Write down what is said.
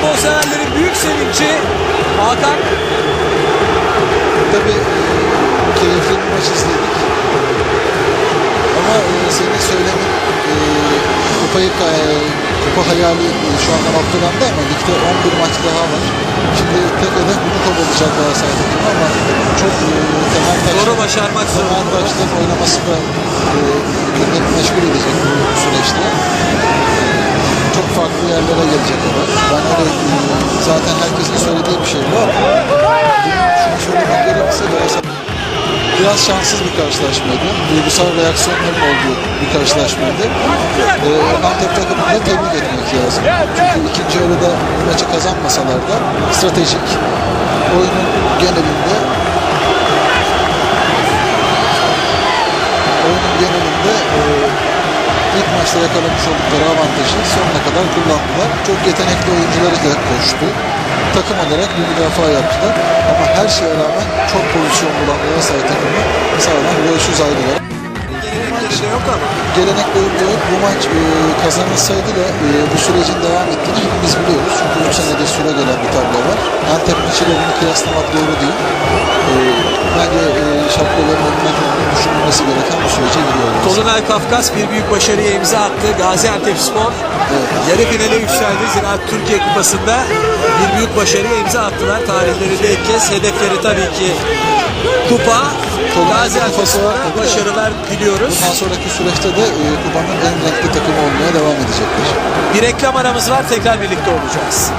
Futbol severlerin büyük sevinci. Hakan. Tabii e, keyifli bir maç izledik. Ama e, senin söylemin e, kupayı, ka- kupa hayali e, şu anda noktalandı ama ligde 11 maç daha var. Şimdi tek hedef bunu kovalayacak Galatasaray takımı ama çok e, temel taşlar, Zoru başarmak temel taşların oynaması da e, gündemi yerlere gelecek o da. Ben öyle e, zaten herkesin söylediği bir şey ama şunu biraz şanssız bir karşılaşmaydı. Duygusal reaksiyonların olduğu bir karşılaşmaydı. Ee, Antep takımını da tebrik etmek lazım. Çünkü ikinci yarıda maçı kazanmasalar da stratejik oyunun genelinde oyunun genelinde e, ilk maçta yakalamış oldukları avantajı sonuna kadar kullandılar. Çok yetenekli oyuncuları da koştu. Takım olarak bir müdafaa yaptılar. Ama her şeye rağmen çok pozisyon bulan Galatasaray takımı sağdan golsüz ayrılar. de yok ama. Gelenek boyunca. Bu maç e, kazanılsaydı da e, bu sürecin devam ettiğini hepimiz biliyoruz. Çünkü 3 senedir süre gelen bir tablo var. Antep maçıyla bunu kıyaslamak doğru değil. E, bence e, şapkaların önüne düşünülmesi gereken. Tolunay Kafkas bir büyük başarıya imza attı. Gaziantep Spor yarı finale yükseldi. Ziraat Türkiye Kupası'nda bir büyük başarıya imza attılar. Tarihlerinde ilk kez hedefleri tabii ki kupa. Gaziantep Spor'a başarılar diliyoruz. Bundan sonraki süreçte de e, kupanın en renkli takımı olmaya devam edecekler. Bir reklam aramız var. Tekrar birlikte olacağız.